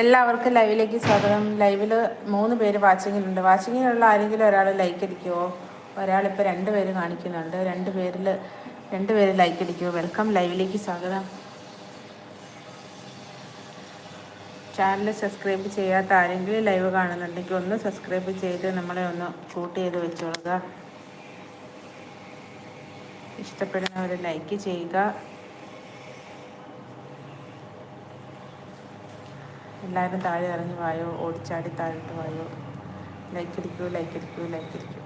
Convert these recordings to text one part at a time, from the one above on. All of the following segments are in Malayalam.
എല്ലാവർക്കും ലൈവിലേക്ക് സ്വാഗതം. ലൈവിൽ മൂന്ന് പേര് വാച്ചിങ്ങിലുണ്ട്. വാച്ചിങ്ങിലുള്ള ആരെങ്കിലും ഒരാൾ ലൈക്ക് അടിക്കുമോ ഒരാളിപ്പോൾ രണ്ട് പേര് കാണിക്കുന്നുണ്ട്. രണ്ട് പേരിൽ രണ്ട് പേര് ലൈക്ക് അടിക്കുമോ വെൽക്കം ലൈവിലേക്ക് സ്വാഗതം. ചാനൽ സബ്സ്ക്രൈബ് ചെയ്യാത്ത ആരെങ്കിലും ലൈവ് കാണുന്നുണ്ടെങ്കിൽ ഒന്ന് സബ്സ്ക്രൈബ് ചെയ്ത് നമ്മളെ ഒന്ന് ഷൂട്ട് ചെയ്ത് വെച്ചോളുക. ഇഷ്ടപ്പെടുന്നവർ ലൈക്ക് ചെയ്യുക. എല്ലാവരും താഴെ ഇറങ്ങി വായോ? ഓടിച്ചാടി താഴോട്ട് വായോ? ലൈക്ക് അടിക്കൂ ലൈക്ക് അടിക്കൂ ലൈക്ക് അടിക്കൂ.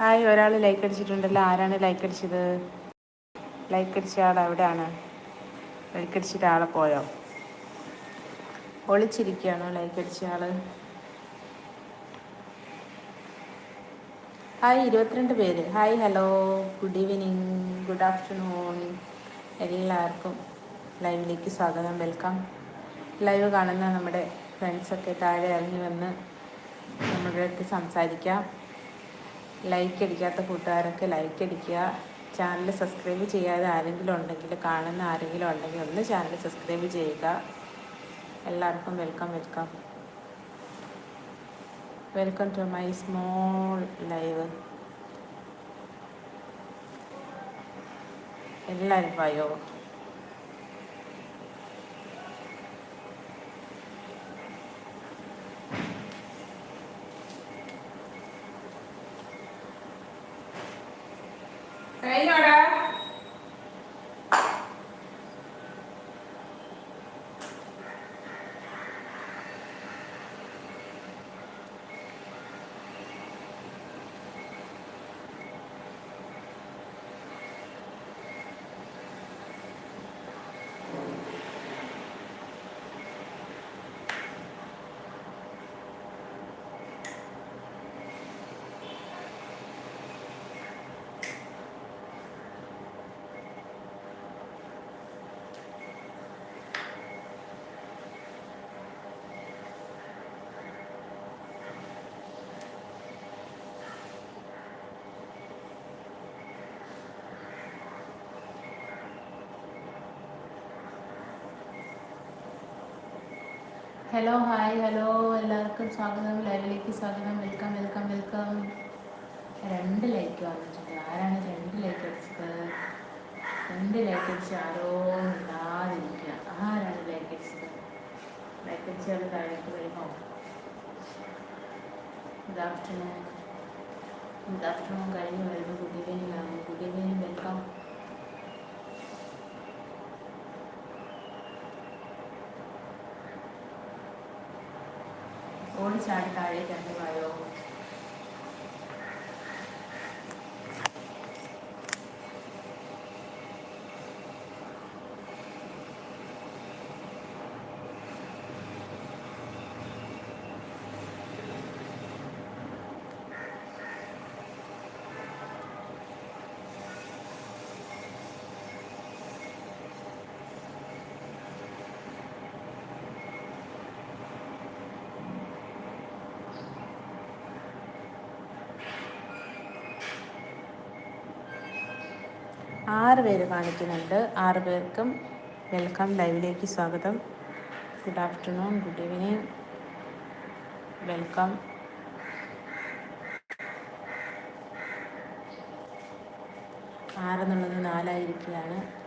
ഹായ് ഒരാൾ ലൈക്ക് അടിച്ചിട്ടുണ്ടല്ലോ. ആരാണ് ലൈക്ക് അടിച്ചത്? ലൈക്ക് അടിച്ച ആൾ എവിടെയാണ്? ലൈക്ക് അടിച്ചിട്ട് ആളെ പോയോ? ഒളിച്ചിരിക്കുകയാണോ ലൈക്ക് അടിച്ച ആൾ? ഹായ് ഇരുപത്തിരണ്ട് പേര്. Hi hello good evening good afternoon എല്ലാവർക്കും ലൈവിലേക്ക് സ്വാഗതം. വെൽക്കം ലൈവ് കാണുന്ന നമ്മുടെ ഫ്രണ്ട്സൊക്കെ താഴെ ഇറങ്ങി വന്ന് നമ്മുടെ അടുത്ത് സംസാരിക്കാം. ലൈക്ക് അടിക്കാത്ത കൂട്ടുകാരൊക്കെ ലൈക്ക് അടിക്കുക. ചാനൽ സബ്സ്ക്രൈബ് ചെയ്യാതെ ആരെങ്കിലും ഉണ്ടെങ്കിൽ കാണുന്ന ആരെങ്കിലും ഉണ്ടെങ്കിൽ ഒന്ന് ചാനൽ സബ്സ്ക്രൈബ് ചെയ്യുക. എല്ലാവർക്കും welcome welcome welcome to my small live എല്ലാവരും പോയോ കഴിഞ്ഞോടാ ഹലോ ഹായ് ഹലോ എല്ലാവർക്കും സ്വാഗതം. ലൈവിലേക്ക് സ്വാഗതം. വെൽക്കം വെൽക്കം വെൽക്കം രണ്ട് ലൈക്ക് വന്നിട്ടുണ്ട് ആരാണ് രണ്ട് ലൈക്ക് അടിച്ചത്? രണ്ട് ലൈക്ക് അടിച്ച് ആരോ ഇല്ലാതിരിക്കുക ആരാണ് ലൈക്ക് അടിച്ചത്? ലൈക്ക് അടിച്ചാൽ താഴേക്ക് വരുമോ? ഗുഡ് ആഫ്റ്റർനൂൺ ഗുഡ് ആഫ്റ്റർനൂൺ കഴിഞ്ഞ് വരുന്നു ഗുഡ് ആണ് ഗുഡ് ഈവനിങ് വെൽക്കം ഓടിച്ചാടി താഴേക്ക് ഇറങ്ങി വായോ ആറ് പേര് കാണിക്കുന്നുണ്ട്. ആറ് പേർക്കും വെൽക്കം. ലൈവിലേക്ക് സ്വാഗതം. Good afternoon good evening welcome. ആറെന്നുള്ളത് നാലായിരിക്കുകയാണ്.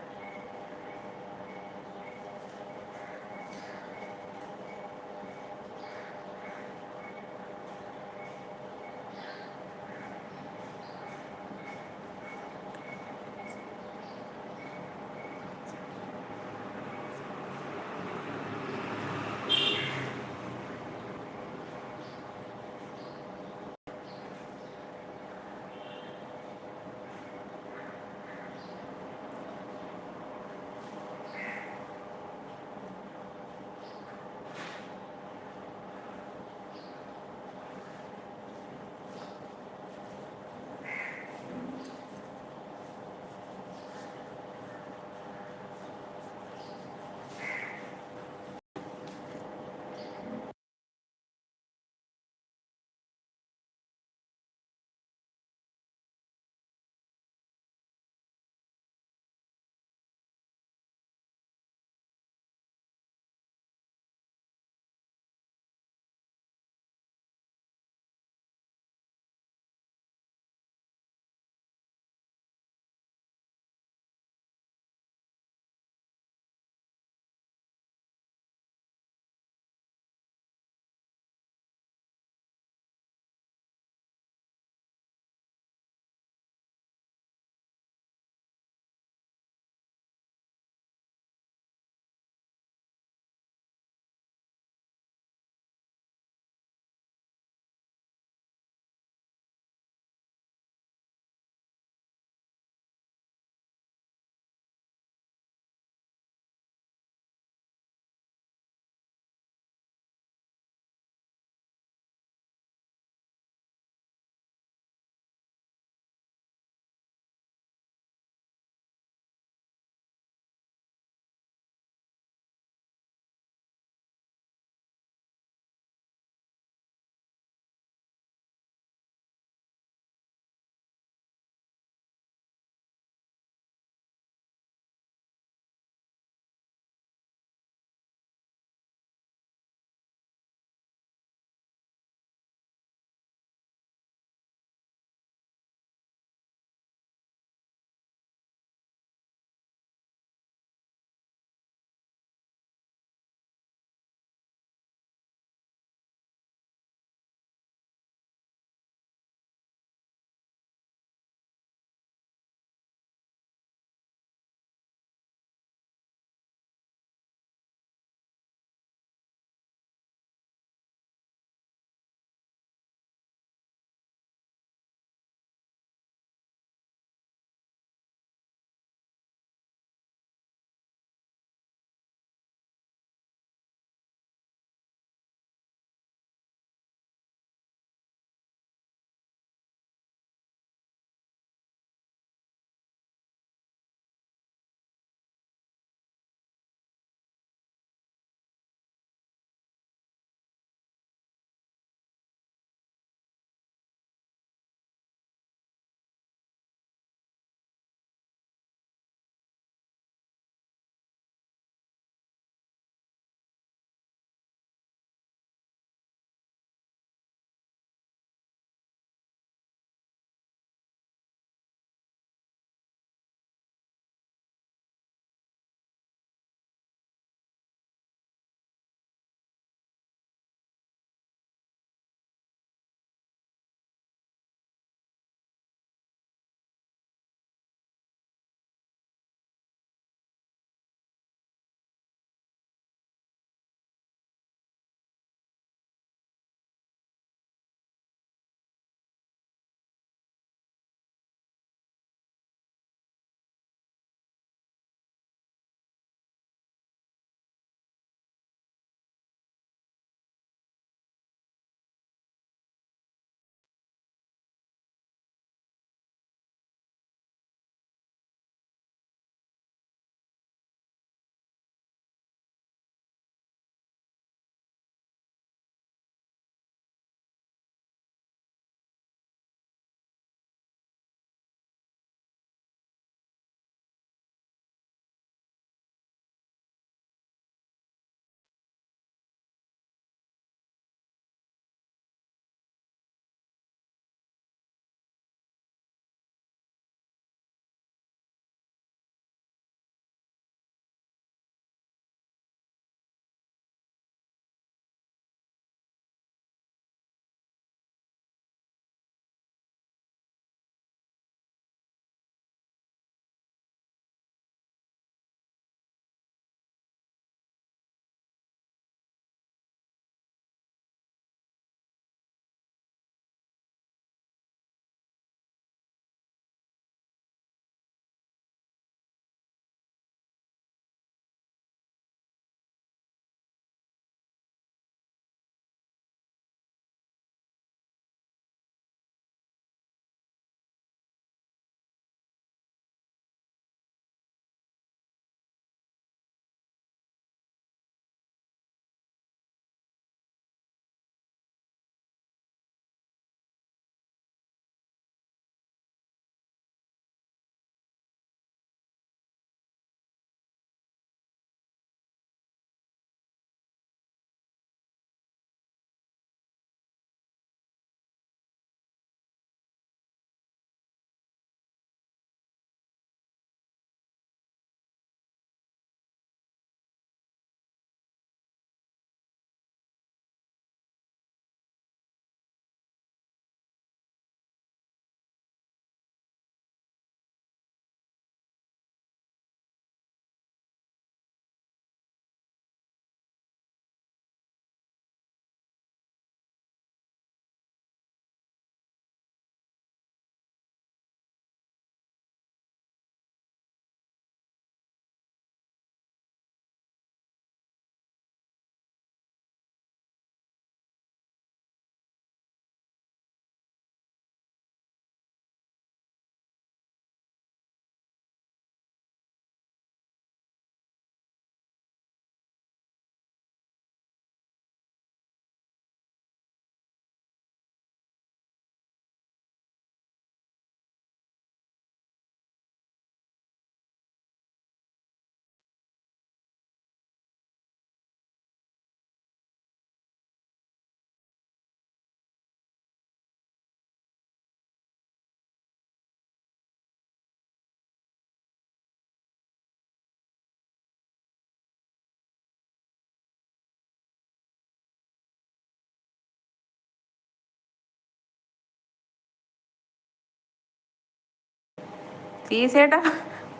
സി ചേട്ടാ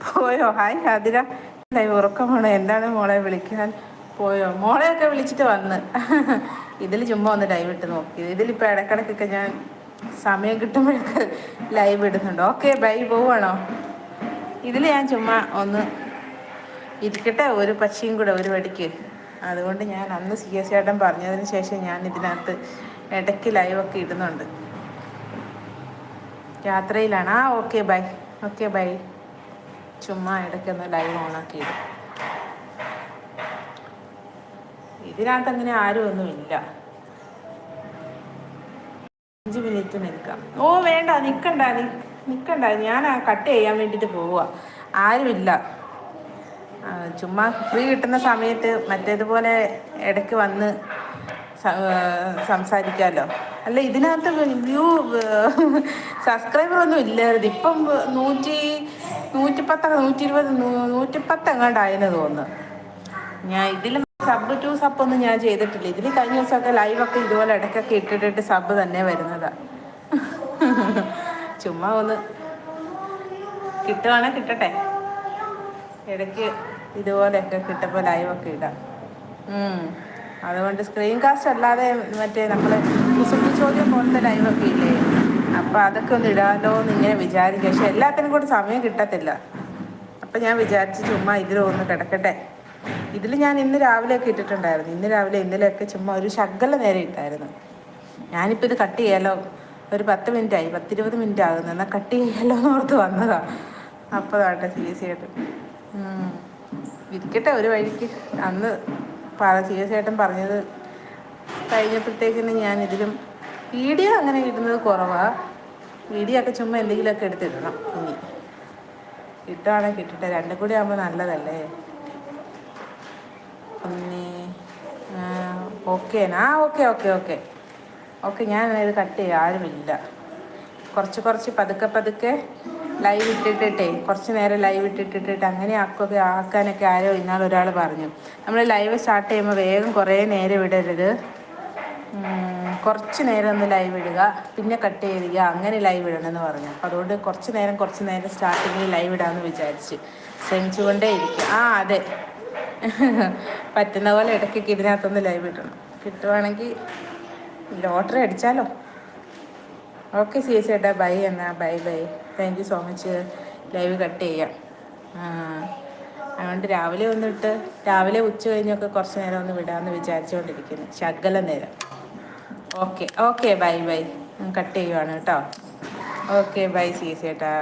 പോയോ? ഹായ് ഉറക്കമാണ് ഉറക്കമാണോ എന്താണ് മോളെ വിളിക്കാൻ? പോയോ? മോളെയൊക്കെ വിളിച്ചിട്ട് വന്ന്. ഇതിൽ ചുമ്മാ ഒന്ന് ലൈവ് ഇട്ട് നോക്കി. ഇതിലിപ്പോൾ ഇടക്കിടക്കൊക്കെ ഞാൻ സമയം കിട്ടുമ്പോഴൊക്കെ ലൈവ് ഇടുന്നുണ്ട്. ഓക്കെ ബൈ പോവാണോ? ഇതിൽ ഞാൻ ചുമ്മാ ഒന്ന് ഇരിക്കട്ടെ. ഒരു പക്ഷിയും കൂടെ ഒരു വടിക്ക്. അതുകൊണ്ട് ഞാൻ അന്ന് സി എസ് ചേട്ടൻ പറഞ്ഞതിന് ശേഷം ഞാൻ ഇതിനകത്ത് ഇടയ്ക്ക് ലൈവൊക്കെ ഇടുന്നുണ്ട്. യാത്രയിലാണ് ആ ഓക്കെ ബൈ ഓക്കെ ബൈ. ചുമ്മാ ഇടയ്ക്കൊന്ന് ലൈവ് ഓണാക്കി ഇടും ഇതിനകത്ത് അങ്ങനെ ആരും ഒന്നും ഇല്ല അഞ്ച് മിനിറ്റ് നിൽക്കാം. ഓ വേണ്ട നിൽക്കണ്ട നിൽക്കണ്ട ഞാൻ ആ കട്ട് ചെയ്യാൻ വേണ്ടിയിട്ട് പോവുക ആരുമില്ല. ചുമ്മാ ഫ്രീ കിട്ടുന്ന സമയത്ത് മറ്റേതുപോലെ ഇടയ്ക്ക് വന്ന് സംസാരിക്കാമല്ലോ അല്ല ഇതിനകത്ത് വ്യൂ സബ്സ്ക്രൈബർ ഒന്നും ഇല്ലായിരുന്നു. ഇപ്പം നൂറ്റി നൂറ്റിപ്പത്ത് നൂറ്റി ഇരുപത് നൂറ്റിപ്പത്ത് എങ്ങാണ്ടായെന്ന് തോന്നുന്നു. ഞാൻ ഇതിൽ സബ് ടു സബ് ഒന്നും ഞാൻ ചെയ്തിട്ടില്ല. ഇതിൽ കഴിഞ്ഞ ദിവസമൊക്കെ ലൈവൊക്കെ ഇതുപോലെ ഇടയ്ക്കൊക്കെ ഇട്ടിട്ടിട്ട് സബ് തന്നെ വരുന്നതാ. ചുമ്മാ ഒന്ന് കിട്ടുവാണെ കിട്ടട്ടെ. ഇടയ്ക്ക് ഇതുപോലെയൊക്കെ കിട്ടുമ്പോൾ ലൈവൊക്കെ ഇടാം. അതുകൊണ്ട് സ്ക്രീൻ കാസ്റ്റ് അല്ലാതെ മറ്റേ നമ്മൾ കുസുമ്പ് ചോദ്യം പോലത്തെ ലൈവൊക്കെ ഇല്ലേ? അപ്പം അതൊക്കെ ഒന്ന് ഇടാമല്ലോ എന്ന് ഇങ്ങനെ വിചാരിക്കും. പക്ഷെ എല്ലാത്തിനും കൂടെ സമയം കിട്ടത്തില്ല. അപ്പം ഞാൻ വിചാരിച്ച് ചുമ്മാ ഇതിലൊന്ന് കിടക്കട്ടെ. ഇതിൽ ഞാൻ ഇന്ന് രാവിലെയൊക്കെ ഇട്ടിട്ടുണ്ടായിരുന്നു. ഇന്ന് രാവിലെ ഇന്നലെയൊക്കെ ചുമ്മാ ഒരു ശകല നേരെ ഇട്ടായിരുന്നു. ഞാനിപ്പോൾ ഇത് കട്ട് ചെയ്യാലോ? ഒരു പത്ത് മിനിറ്റ് ആയി പത്തിരുപത് മിനിറ്റ് ആകുന്നു എന്നാൽ കട്ട് ചെയ്യാലോ എന്ന് ഓർത്ത് വന്നതാണ് അപ്പോൾ അതാട്ടെ സീരിയസ് ആയിട്ട് ഉം. ഇരിക്കട്ടെ ഒരു വഴിക്ക്. അന്ന് ചേട്ടൻ പറഞ്ഞത് കഴിഞ്ഞപ്പോഴത്തേക്കിന് ഞാൻ ഇതിലും വീഡിയോ അങ്ങനെ ഇടുന്നത് കുറവാണ് വീഡിയോ ഒക്കെ ചുമ്മാ എന്തെങ്കിലുമൊക്കെ എടുത്തിടണം ഇനി. ഇട്ടാണെങ്കിൽ കിട്ടട്ടെ. രണ്ടും കൂടി ആകുമ്പോൾ നല്ലതല്ലേ? പിന്നെ ആ ഓക്കെ ഓക്കെ ഓക്കെ ഓക്കെ ഞാൻ ഇത് കട്ട് ചെയ്യാം. ആരുമില്ല. കുറച്ച് കുറച്ച് പതുക്കെ പതുക്കെ ലൈവ് ഇട്ടിട്ടിട്ടേ കുറച്ച് നേരം ലൈവ് ഇട്ടിട്ടിട്ടിട്ട് അങ്ങനെ ആക്കൊക്കെ ആക്കാനൊക്കെ ആരോ ഇന്നാൾ ഒരാൾ പറഞ്ഞു. നമ്മൾ ലൈവ് സ്റ്റാർട്ട് ചെയ്യുമ്പോൾ വേഗം കുറേ നേരം ഇടരുത്. കുറച്ച് നേരം ഒന്ന് ലൈവ് ഇടുക പിന്നെ കട്ട് ചെയ്യുക അങ്ങനെ ലൈവ് ഇടണമെന്ന് പറഞ്ഞു. അപ്പോൾ അതുകൊണ്ട് കുറച്ച് നേരം കുറച്ച് നേരം സ്റ്റാർട്ടിങ്ങിൽ ലൈവ് ഇടാമെന്ന് വിചാരിച്ച്. ശ്രമിച്ചുകൊണ്ടേ ഇരിക്കും ആ അതെ. പറ്റുന്ന പോലെ ഇടയ്ക്കൊക്കെ ഇതിനകത്തൊന്ന് ലൈവ് ഇടണം. കിട്ടുവാണെങ്കിൽ ലോട്ടറി അടിച്ചാലോ? ഓക്കെ സി എസ് ചേട്ടാ ബൈ എന്നാ. Bye bye. Thank you so much live cut ചെയ്യാം. അതുകൊണ്ട് രാവിലെ ഒന്നിട്ട് രാവിലെ ഉച്ച കഴിഞ്ഞൊക്കെ കുറച്ച് നേരം ഒന്ന് വിടാമെന്ന് വിചാരിച്ചുകൊണ്ടിരിക്കുന്നു ശകല നേരം. Okay okay bye bye. Cut ചെയ്യുവാണ് കേട്ടോ. ഓക്കെ ബൈ സി എസ് ചേട്ടാ.